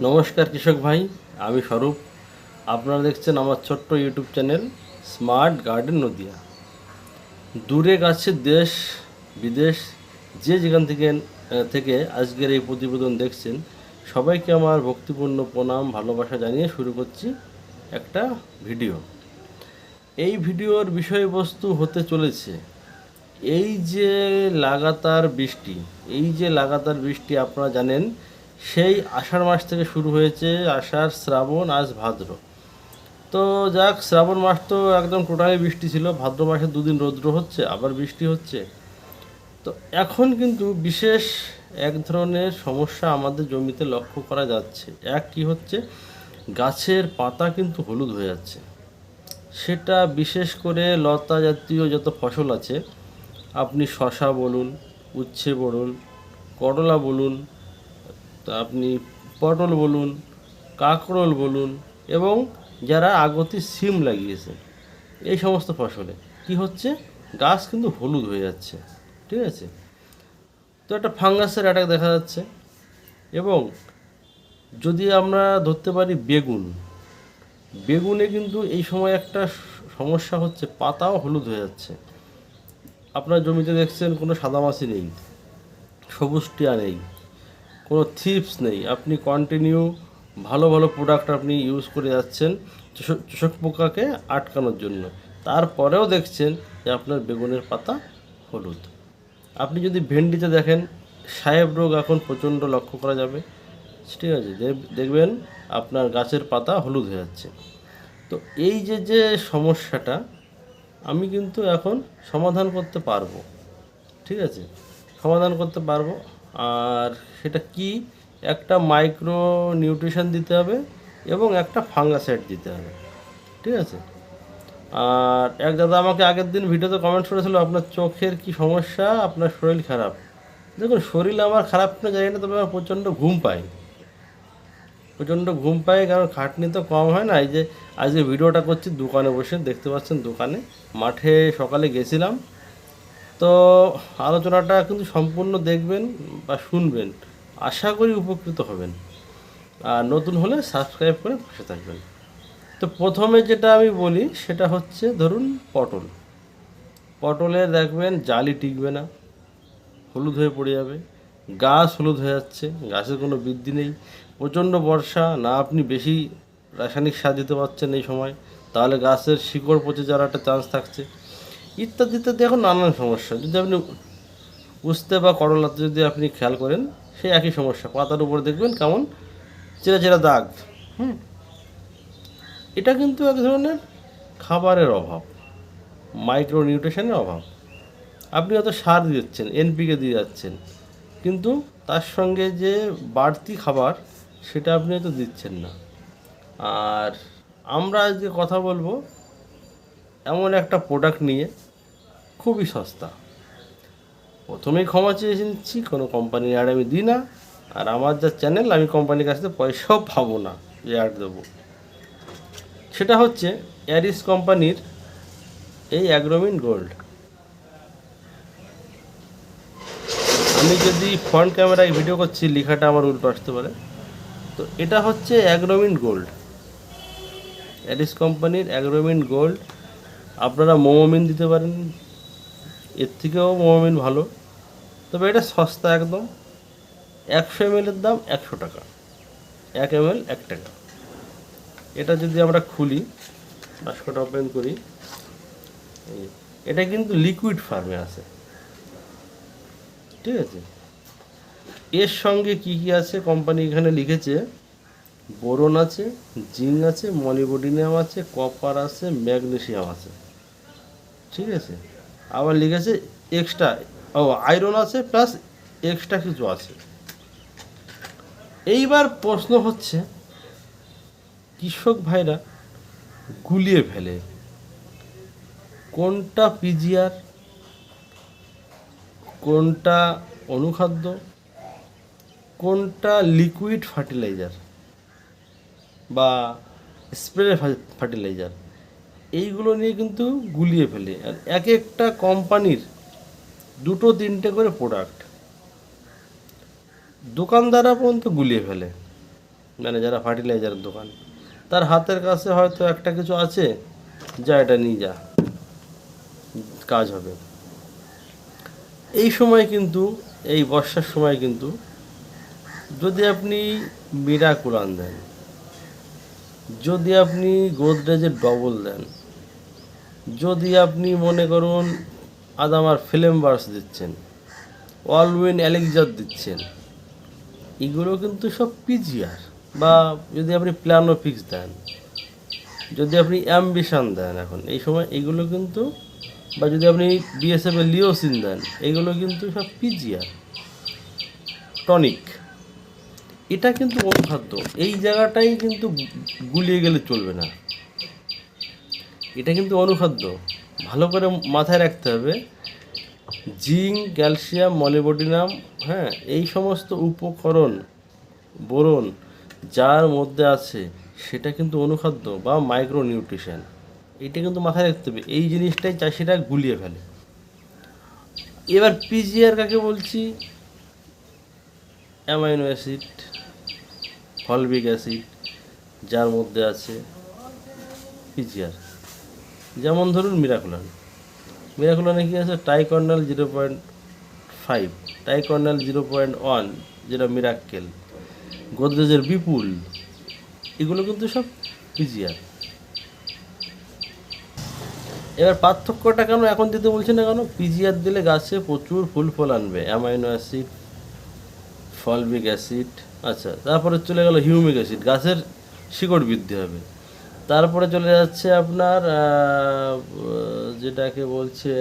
নমস্কার কৃষক ভাই, আমি স্বরূপ। আপনারা দেখছেন আমার ছোট্ট YouTube channel smart garden Nadia. দূরে কাছের দেশ, বিদেশ, যে যেখান থেকে থেকে আজকের এই প্রতিবেদন দেখছেন, সবাইকে আমার ভক্তিপূর্ণ প্রণাম, ভালোবাসা জানিয়ে শুরু করছি একটা ভিডিও। এই ভিডিওর বিষয়বস্তু হতে চলেছে, এই যে লাগাতার বৃষ্টি, এই যে লাগাতার বৃষ্টি আপনারা জানেন সেই আষাঢ় মাস থেকে শুরু হয়েছে আষাঢ়, শ্রাবণ, আজ ভাদ্র। তো যাক, শ্রাবণ মাস তো একদম টোটালি বৃষ্টি ছিল। ভাদ্র মাসে দুদিন রৌদ্র হচ্ছে, আবার বৃষ্টি হচ্ছে। তো এখন কিন্তু বিশেষ এক ধরনের সমস্যা আমাদের জমিতে লক্ষ্য করা যাচ্ছে। এক কি হচ্ছে, গাছের পাতা কিন্তু হলুদ হয়ে যাচ্ছে। সেটা বিশেষ করে লতা জাতীয় যত ফসল আছে, আপনি শশা বলুন, উচ্ছে বলুন, করলা বলুন তা আপনি পটল বলুন, কাঁকরোল বলুন এবং যারা আগতি সিম লাগিয়েছে এই সমস্ত ফসলে কি হচ্ছে? গাছ কিন্তু হলুদ হয়ে যাচ্ছে, ঠিক আছে? তো একটা ফাঙ্গাসের অ্যাটাক দেখা যাচ্ছে এবং যদি আমরা ধরতে পারি বেগুন, বেগুনে কিন্তু এই সময় একটা সমস্যা হচ্ছে, পাতাও হলুদ হয়ে যাচ্ছে। আপনার জমিতে দেখছেন কোনো সাদামাছি নেই, সবুজ টিয়া নেই কোনো থিপস নেই। আপনি কন্টিনিউ ভালো ভালো প্রোডাক্ট আপনি ইউজ করে যাচ্ছেন চোষক- পোকাকে আটকানোর জন্য। তারপরেও দেখছেন যে আপনার বেগুনের পাতা হলুদ। আপনি যদি ভেন্ডিতে দেখেন, সাহেব রোগ এখন প্রচণ্ড লক্ষ্য করা যাবে। ঠিক আছে, দেখ- দেখবেন আপনার গাছের পাতা হলুদ হয়ে যাচ্ছে। তো এই যে যে সমস্যাটা, আমি কিন্তু এখন সমাধান করতে পারব। ঠিক আছে? সমাধান করতে পারব। আর সেটা কি? একটা মাইক্রো নিউট্রিশন দিতে হবে এবং একটা ফাঙ্গাসাইড দিতে হবে। ঠিক আছে? আর এক দাদা আমাকে আগের দিন ভিডিওতে কমেন্ট করেছিল, আপনার চোখের কি সমস্যা? আপনার শরীর খারাপ? দেখুন, শরীর আমার খারাপ না জানি না, তবে আমার প্রচণ্ড ঘুম পাই প্রচণ্ড ঘুম পাই কারণ খাটনি তো কম হয় না। এই যে, আজকে ভিডিওটা করছি, দোকানে বসে দেখতে পাচ্ছেন দোকানে। মাঠে সকালে গেছিলাম তো আলোচনাটা কিন্তু সম্পূর্ণ দেখবেন বা শুনবেন। আশা করি উপকৃত হবেন। আর নতুন হলে সাবস্ক্রাইব করে পাশে থাকবেন। তো প্রথমে যেটা আমি বলি, সেটা হচ্ছে ধরুন পটল। পটলে দেখবেন জালি টিকবে না, হলুদ হয়ে পড়ে যাবে, গাছ হলুদ হয়ে যাচ্ছে, গাছের কোনো বৃদ্ধি নেই। প্রচণ্ড বর্ষা, না আপনি বেশি রাসায়নিক সার দিতে পারছেন এই সময়, তাহলে গাছের শিকড় পচে যাওয়ার একটা চান্স থাকছে। ইত্যাদি ইত্যাদি এখন নানান সমস্যা। যদি আপনি উস্তে বা করলাতে যদি আপনি খেয়াল করেন, সেই একই সমস্যা। পাতার উপর দেখবেন কেমন? চেরা চেরা দাগ। হুম? এটা কিন্তু এক ধরনের খাবারের অভাব মাইক্রো নিউট্রিশনের অভাব। আপনি হয়তো সার দিয়ে দিচ্ছেন এনপিকে দিয়ে যাচ্ছেন, কিন্তু তার সঙ্গে যে বাড়তি খাবার, সেটা আপনি হয়তো দিচ্ছেন না। আর আমরা আজকে কথা বলব এমন একটা প্রোডাক্ট নিয়ে খুবই সস্তা। প্রথমেই ক্ষমা চেয়ে নিচ্ছি কোনো কোম্পানির অ্যাড আমি দিই না। আর আমার যা চ্যানেল আমি কোম্পানির কাছ থেকে পয়সাও পাবো না যে অ্যাড দেবো। সেটা হচ্ছে অ্যারিস কোম্পানির এই অ্যাগ্রোমিন গোল্ড আমি যদি ফ্রন্ট ক্যামেরায় ভিডিও করছি, লেখাটা আমার উল্টো আসতে পারে। তো এটা হচ্ছে অ্যাগ্রোমিন গোল্ড অ্যারিস কোম্পানির অ্যাগ্রোমিন গোল্ড আপনারা মোমোমিন দিতে পারেন। এর থেকেও মোমোমিন ভালো। তবে এটা সস্তা একদম। একশো এম দাম একশো টাকা। এক এম এল এক টাকা। এটা যদি আমরা খুলি বাস্কটা ওপেন করি এটা কিন্তু লিকুইড ফার্মে আছে। ঠিক আছে? এর সঙ্গে কি কি আছে? কোম্পানি এখানে লিখেছে। বোরন আছে, জিঙ্ক আছে মলিবডিনিয়াম আছে কপার আছে ম্যাগনেশিয়াম আছে। ঠিক আছে? আবার লিখেছে এক্সট্রা ও আয়রন আছে প্লাস এক্সট্রা কিছু আছে। এইবার প্রশ্ন হচ্ছে, কৃষক ভাইরা গুলিয়ে ফেলে। কোনটা পিজিআর কোনটা অনুখাদ্য, কোনটা লিকুইড ফার্টিলাইজার বা স্প্রে ফার্টিলাইজার এইগুলো নিয়ে কিন্তু গুলিয়ে ফেলে। আর এক একটা কোম্পানির দুটো তিনটে করে প্রোডাক্ট দোকানদাররা পর্যন্ত গুলিয়ে ফেলে। মানে যারা ফার্টিলাইজারের দোকান। তার হাতের কাছে হয়তো একটা কিছু আছে, যা এটা নিয়ে যা, কাজ হবে। এই সময় কিন্তু, এই বর্ষার সময় কিন্তু যদি আপনি মিরাকুলান দেন যদি আপনি গোদরেজের ডবল দেন, যদি আপনি মনে করুন আদামার ফিল্ম বার্স দিচ্ছেন, অলউইন অ্যালেকজার দিচ্ছেন, এগুলো কিন্তু সব পিজিআর। বা যদি আপনি প্ল্যানো ফিক্স দেন, যদি আপনি অ্যাম্বিশন দেন এখন, এই সময় এগুলো কিন্তু, বা যদি আপনি বিএসএফ এর লিওসিন দেন, এগুলো কিন্তু সব পিজিআর। টনিক। এটা কিন্তু অনুখাদ্য এই জায়গাটাই কিন্তু গুলিয়ে গেলে চলবে না। এটা কিন্তু অনুখাদ্য ভালো করে মাথায় রাখতে হবে। জিঙ্ক, ক্যালসিয়াম, মলিবডিনাম হ্যাঁ এই সমস্ত উপকরণ, বোরন যার মধ্যে আছে, সেটা কিন্তু অনুখাদ্য বা মাইক্রো নিউট্রিশন এটা কিন্তু মাথায় রাখতে হবে। এই জিনিসটাই চাষিরা গুলিয়ে ফেলে। এবার পিজিআর কাকে বলছি? Amino acid. ফলবিক অ্যাসিড যার মধ্যে আছে পিজিআর। যেমন ধরুন মিরাকুলান। মিরাকুলানে কি আছে? টাইকর্নাল জিরো পয়েন্ট ফাইভ টাইকর্নাল জিরো পয়েন্ট ওয়ান, যেটা মিরাক্কেল, গোদরেজের বিপুল, এগুলো কিন্তু সব পিজিআর। এবার পার্থক্যটা কেন এখন দিতে বলছি না কেন? পিজিআর দিলে গাছে প্রচুর ফুল ফল আনবে। অ্যামাইনো অ্যাসিড, ফলবিক অ্যাসিড আচ্ছা তারপরে চলে গেল হিউমিক অ্যাসিড, গাছের শিকড় বৃদ্ধি হবে। তারপরে চলে যাচ্ছে আপনার যেটাকে বলছে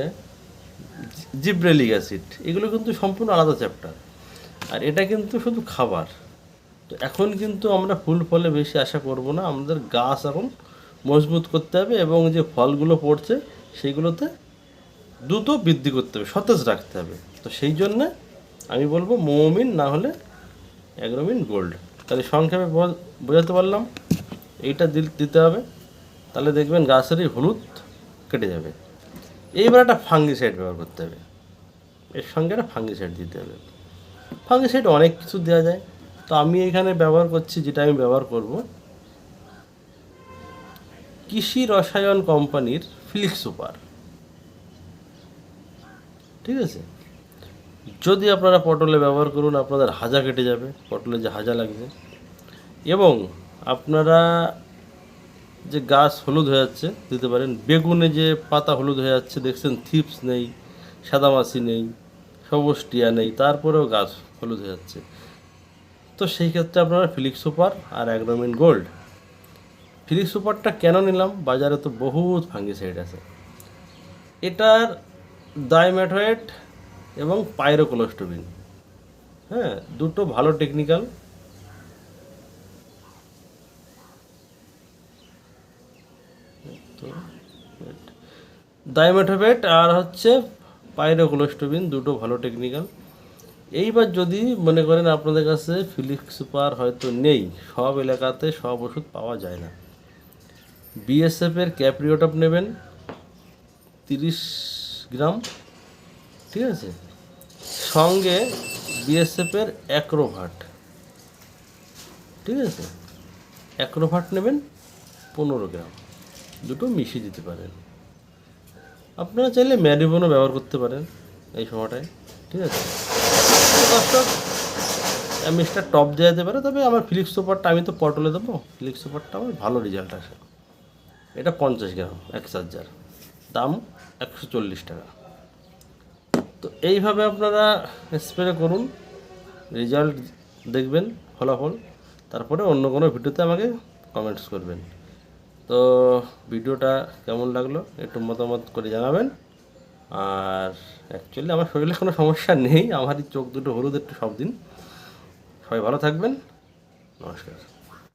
জিব্রেলিক অ্যাসিড, এগুলো কিন্তু সম্পূর্ণ আলাদা চ্যাপ্টার। আর এটা কিন্তু শুধু খাবার। তো এখন কিন্তু আমরা ফুল ফলে বেশি আশা করব না, আমাদের গাছ এখন মজবুত করতে হবে এবং যে ফলগুলো পড়ছে সেইগুলোতে দ্রুত বৃদ্ধি করতে হবে, সতেজ রাখতে হবে। তো সেই জন্যে আমি বলব মোমিন না হলে অ্যাগ্রোমিন গোল্ড। তাহলে সংক্ষেপে বোঝাতে পারলাম, এইটা দিতে হবে। তাহলে দেখবেন গাছেরই হলুদ কেটে যাবে। এইবার একটা ফাঙ্গিসাইড ব্যবহার করতে হবে। এর সঙ্গে একটা ফাঙ্গিসাইড দিতে হবে। ফাঙ্গিসাইড অনেক কিছু দেওয়া যায়। তো আমি এখানে ব্যবহার করছি, যেটা আমি ব্যবহার করব, কৃষি রসায়ন কোম্পানির ফিলিক্স সুপার ঠিক আছে? যদি আপনারা পটলে ব্যবহার করুন, আপনাদের হাজা কেটে যাবে, পটলে যে হাজা লাগবে। এবং আপনারা যে গাছ হলুদ হয়ে যাচ্ছে, দিতে পারেন। বেগুনে যে পাতা হলুদ হয়ে যাচ্ছে, দেখছেন থিপস নেই, সাদামাছি নেই সবুজ টিয়া নেই, তারপরেও গাছ হলুদ হয়ে যাচ্ছে। তো সেই ক্ষেত্রে আপনারা ফিলিক্স সুপার আর অ্যাগ্রোমিন গোল্ড। ফিলিক্স সুপারটা কেন নিলাম? বাজারে তো বহুত ফাঙ্গিসাইড আছে। এটার ডাইমেটোয়েট এবং পাইরোকোলোস্টোবিন হ্যাঁ দুটো ভালো টেকনিক্যাল ডাইমেটোভেট আর হচ্ছে পাইরোকোলোস্টোবিন দুটো ভালো টেকনিক্যাল এইবার যদি মনে করেন আপনাদের কাছে ফিলিক্স সুপার হয়তো নেই, সব এলাকাতে সব ওষুধ পাওয়া যায় না। বিএসএফের ক্যাপ্রিওটপ নেবেন, তিরিশ গ্রাম। ঠিক আছে? সঙ্গে বিএসএফের অ্যাক্রোভাট ঠিক আছে? অ্যাক্রোভাট নেবেন পনেরো গ্রাম। দুটো মিশিয়ে দিতে পারেন। আপনারা চাইলে ম্যারিবনও ব্যবহার করতে পারেন এই সময়টায়। ঠিক আছে? দর্শক মিস্টার টপ দেওয়া যেতে পারে, তবে আমার ফিলিক্স সুপারটা আমি তো পটলে দেবো। ফিলিক্স সুপারটা আমার ভালো রেজাল্ট আসে। এটা পঞ্চাশ গ্রাম, এক চার্জার দাম একশো চল্লিশ টাকা। তো এইভাবে আপনারা স্প্রে করুন রেজাল্ট দেখবেন, ফলাফল, তারপরে অন্য কোনো ভিডিওতে আমাকে কমেন্টস করবেন। তো ভিডিওটা কেমন লাগল একটু মতামত করে জানাবেন। আর অ্যাকচুয়ালি আমার শরীরে কোনো সমস্যা নেই, আমারই চোখ দুটো হলুদ একটু সব দিন। সবাই ভালো থাকবেন, নমস্কার।